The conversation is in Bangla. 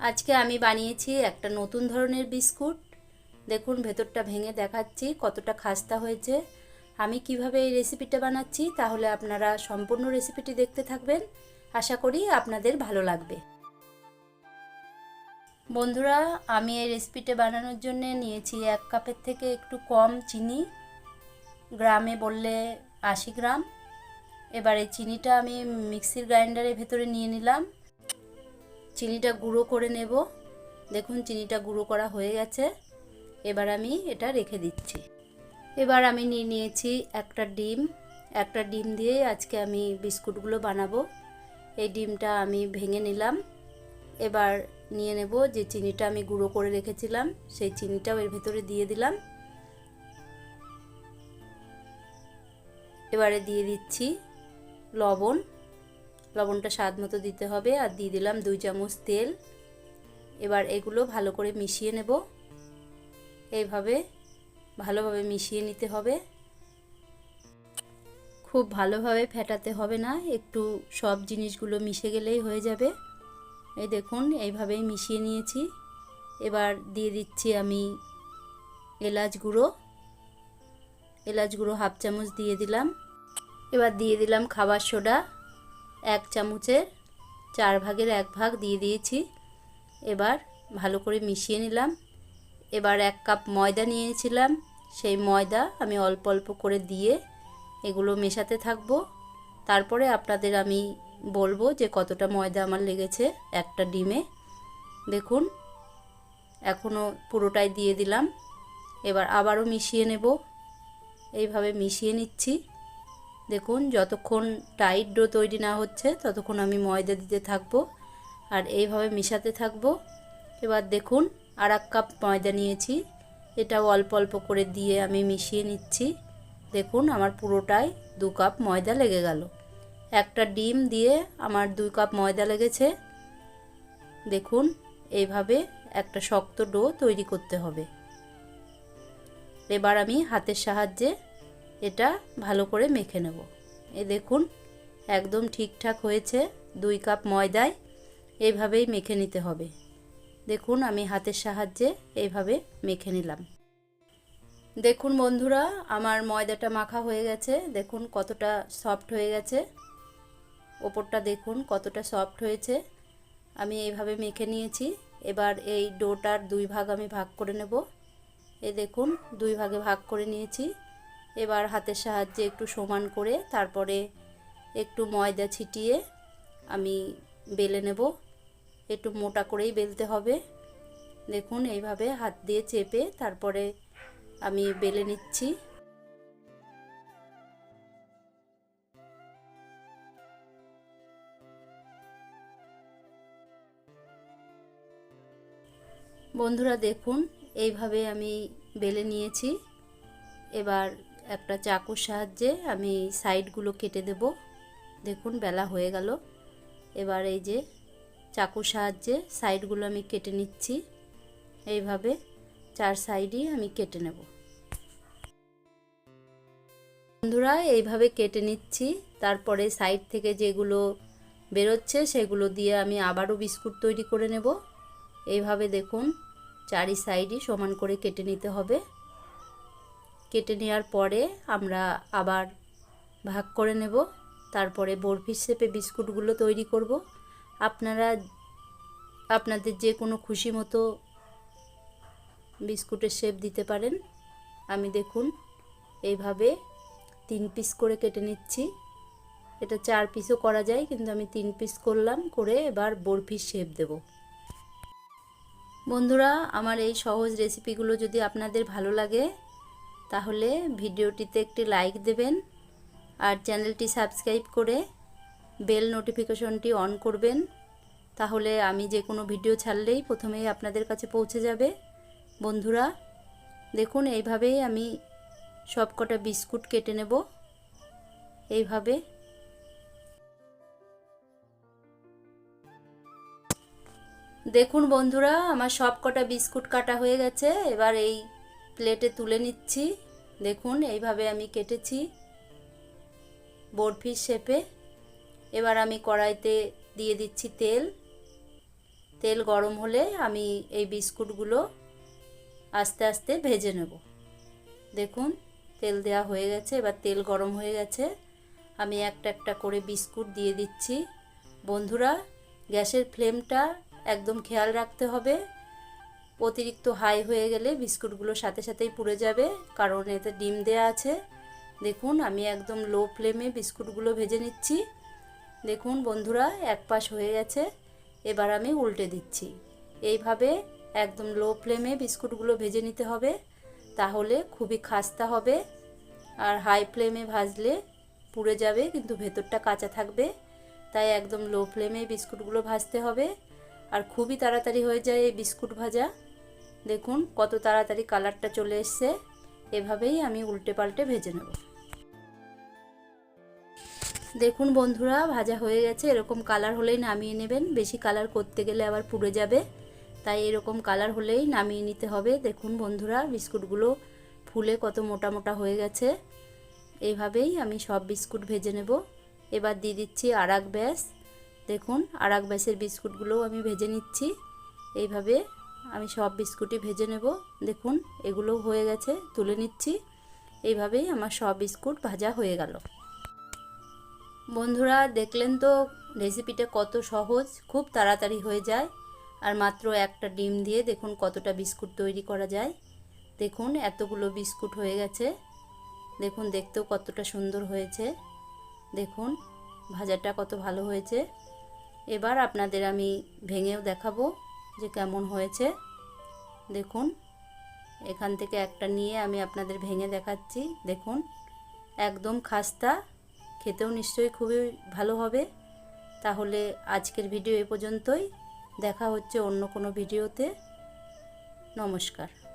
আজকে আমি বানিয়েছি একটা নতুন ধরনের বিস্কুট। দেখুন, ভেতরটা ভেঙে দেখাচ্ছি কতটা খাস্তা হয়েছে। আমি কীভাবে এই রেসিপিটা বানাচ্ছি তাহলে আপনারা সম্পূর্ণ রেসিপিটি দেখতে থাকবেন। আশা করি আপনাদের ভালো লাগবে। বন্ধুরা, আমি এই রেসিপিটা বানানোর জন্য নিয়েছি এক কাপের থেকে একটু কম চিনি। গ্রামে বললে আশি গ্রাম। এবার চিনিটা আমি মিক্সির গ্রাইন্ডারের ভেতরে নিয়ে নিলাম। চিনিটা গুঁড়ো করে নেব। দেখুন, চিনিটা গুঁড়ো করা হয়ে গেছে। এবার আমি এটা রেখে দিচ্ছি। এবার আমি নিয়ে নিয়েছি একটা ডিম। একটা ডিম দিয়ে আজকে আমি বিস্কুটগুলো বানাবো। এই ডিমটা আমি ভেঙে নিলাম। এবার নিয়ে নেব যে চিনিটা আমি গুঁড়ো করে রেখেছিলাম, সেই চিনিটাও এর ভেতরে দিয়ে দিলাম। এবারে দিয়ে দিচ্ছি লবণ। লবণটা স্বাদ মতো দিতে হবে আর দিয়ে দিলাম দুই চামচ তেল। এবার এগুলো ভালো করে মিশিয়ে নেব। এইভাবে ভালোভাবে মিশিয়ে নিতে হবে। খুব ভালোভাবে ফেটাতে হবে না, একটু সব জিনিসগুলো মিশে গেলেই হয়ে যাবে। এই দেখুন, এইভাবেই মিশিয়ে নিয়েছি। এবার দিয়ে দিচ্ছি আমি এলাচ গুঁড়ো। এলাচ গুঁড়ো হাফ চামচ দিয়ে দিলাম। এবার দিয়ে দিলাম খাবার সোডা। এক চামচের চার ভাগের এক ভাগ দিয়ে দিয়েছি। এবার ভালো করে মিশিয়ে নিলাম। এবার এক কাপ ময়দা নিয়েছিলাম। সেই ময়দা আমি অল্প অল্প করে দিয়ে এগুলো মেশাতে থাকব। তারপরে আপনাদের আমি বলব যে কতটা ময়দা আমার লেগেছে একটা ডিমে। দেখুন এখনও পুরোটাই দিয়ে দিলাম। এবার আবারও মিশিয়ে নেব। এইভাবে মিশিয়ে নিচ্ছি। দেখুন, যতক্ষণ টাইট ডো তৈরি না হচ্ছে, ততক্ষণ আমি ময়দা দিতে থাকব আর এইভাবে মিশাতে থাকব। এবার দেখুন আর এক কাপ ময়দা নিয়েছি। এটাও অল্প অল্প করে দিয়ে আমি মিশিয়ে নিচ্ছি। দেখুন, আমার পুরোটাই দু কাপ ময়দা লেগে গেল। একটা ডিম দিয়ে আমার দুই কাপ ময়দা লেগেছে। দেখুন, এইভাবে একটা শক্ত ডো তৈরি করতে হবে। এবার আমি হাতের সাহায্যে এটা ভালো করে মেখে নেব। এ দেখুন, একদম ঠিকঠাক হয়েছে, দুই কাপ ময়দায় এইভাবেই মেখে নিতে হবে। দেখুন, আমি হাতের সাহায্যে এইভাবে মেখে নিলাম। দেখুন বন্ধুরা, আমার ময়দাটা মাখা হয়ে গেছে। দেখুন, কতটা সফট হয়ে গেছে। ওপরটা দেখুন, কতটা সফট হয়েছে। আমি এইভাবে মেখে নিয়েছি। এবার এই ডোটার দুই ভাগ আমি ভাগ করে নেব। এ দেখুন, দুই ভাগে ভাগ করে নিয়েছি। এবার হাতের সাহায্যে একটু সমান করে তারপরে একটু ময়দা ছিটিয়ে আমি বেলে নেব। একটু মোটা করেই বেলতে হবে। দেখুন, এইভাবে হাত দিয়ে চেপে তারপরে আমি বেলে নিচ্ছি। বন্ধুরা, দেখুন, এইভাবে আমি বেলে নিয়েছি। এবার একটা চাকুর সাহায্যে আমি সাইডগুলো কেটে দেব। দেখুন, বেলা হয়ে গেল। এবার এই যে চাকুর সাহায্যে সাইডগুলো আমি কেটে নিচ্ছি। এইভাবে চার সাইডই আমি কেটে নেব। বন্ধুরা, এইভাবে কেটে নিচ্ছি। তারপরে সাইড থেকে যেগুলো বেরোচ্ছে সেগুলো দিয়ে আমি আবারও বিস্কুট তৈরি করে নেব। এইভাবে দেখুন চারি সাইডই সমান করে কেটে নিতে হবে। কেটে নেওয়ার পরে আমরা আবার ভাগ করে নেব। তারপরে বরফির শেপে বিস্কুটগুলো তৈরি করব। আপনারা, আপনাদের যে কোনো খুশি মতো বিস্কুটের শেপ দিতে পারেন। আমি দেখুন, এইভাবে তিন পিস করে কেটে নিচ্ছি। এটা চার পিসও করা যায়, কিন্তু আমি তিন পিস করলাম, করে এবার বরফির শেপ দেব। বন্ধুরা, আমার এই সহজ রেসিপিগুলো যদি আপনাদের ভালো লাগে তাহলে ভিডিওটিতে একটি লাইক দেবেন আর চ্যানেলটি সাবস্ক্রাইব করে বেল নোটিফিকেশনটি অন করবেন। তাহলে আমি যে কোনো ভিডিও ছাড়লেই প্রথমেই আপনাদের কাছে পৌঁছে যাবে। বন্ধুরা, দেখুন, এইভাবেই আমি সব কটা বিস্কুট কেটে নেব। এইভাবে। দেখুন বন্ধুরা, আমার সব কটা বিস্কুট কাটা হয়ে গেছে। এবার এই প্লেটে তুলে নিচ্ছি। দেখুন, এইভাবে আমি কেটেছি বরফির শেপে। এবার আমি কড়াইতে দিয়ে দিচ্ছি তেল। তেল গরম হলে আমি এই বিস্কুটগুলো আস্তে আস্তে ভেজে নেব। দেখুন, তেল দেওয়া হয়ে গেছে, এবার তেল গরম হয়ে গেছে। আমি একটা একটা করে বিস্কুট দিয়ে দিচ্ছি। বন্ধুরা, গ্যাসের ফ্লেমটা একদম খেয়াল রাখতে হবে। অতিরিক্ত হাই হয়ে গেলে বিস্কুটগুলো সাথে সাথেই পুড়ে যাবে, কারণ এতে ডিম দেয়া আছে। দেখুন, আমি একদম লো ফ্লেমে বিস্কুটগুলো ভেজে নিচ্ছি। দেখুন বন্ধুরা, এক পাশ হয়ে গেছে। এবার আমি উল্টে দিচ্ছি। এইভাবে একদম লো ফ্লেমে বিস্কুটগুলো ভেজে নিতে হবে। তাহলে খুবই খাস্তা হবে। আর হাই ফ্লেমে ভাজলে পুড়ে যাবে, কিন্তু ভেতরটা কাঁচা থাকবে। তাই একদম লো ফ্লেমে বিস্কুটগুলো ভাজতে হবে। আর খুবই তাড়াতাড়ি হয়ে যায় এই বিস্কুট ভাজা। দেখুন কত তাড়াতাড়ি কালারটা চলে এসছে। এভাবেই আমি উল্টে পাল্টে ভেজে নেব। দেখুন বন্ধুরা, ভাজা হয়ে গেছে। এরকম কালার হলেই নামিয়ে নেবেন। বেশি কালার করতে গেলে আবার পুড়ে যাবে। তাই এরকম কালার হলেই নামিয়ে নিতে হবে। দেখুন বন্ধুরা, বিস্কুটগুলো ফুলে কত মোটা মোটা হয়ে গেছে। এইভাবেই আমি সব বিস্কুট ভেজে নেব। এবার দিয়ে দিচ্ছি আরাক ব্যাস। দেখুন, আরাক ব্যাসের বিস্কুটগুলোও আমি ভেজে নিচ্ছি। এইভাবে আমি সব বিস্কুটই ভেজে নেব। দেখুন, এগুলো হয়ে গেছে, তুলে নিচ্ছি। এইভাবেই আমার সব বিস্কুট ভাজা হয়ে গেল। বন্ধুরা, দেখলেন তো রেসিপিটা কত সহজ, খুব তাড়াতাড়ি হয়ে যায়। আর মাত্র একটা ডিম দিয়ে দেখুন কতটা বিস্কুট তৈরি করা যায়। দেখুন, এতগুলো বিস্কুট হয়ে গেছে। দেখুন, দেখতেও কতটা সুন্দর হয়েছে। দেখুন, ভাজাটা কত ভালো হয়েছে। এবার আপনাদের আমি ভেঙেও দেখাবো। যে কেমন হয়েছে। দেখুন, এখান থেকে একটা নিয়ে আমি আপনাদের ভেঙে দেখাচ্ছি। দেখুন, একদম খাস্তা। খেতেও নিশ্চয়ই খুবই ভালো হবে। তাহলে আজকের ভিডিও এ পর্যন্তই। দেখা হচ্ছে অন্য কোনো ভিডিওতে। নমস্কার।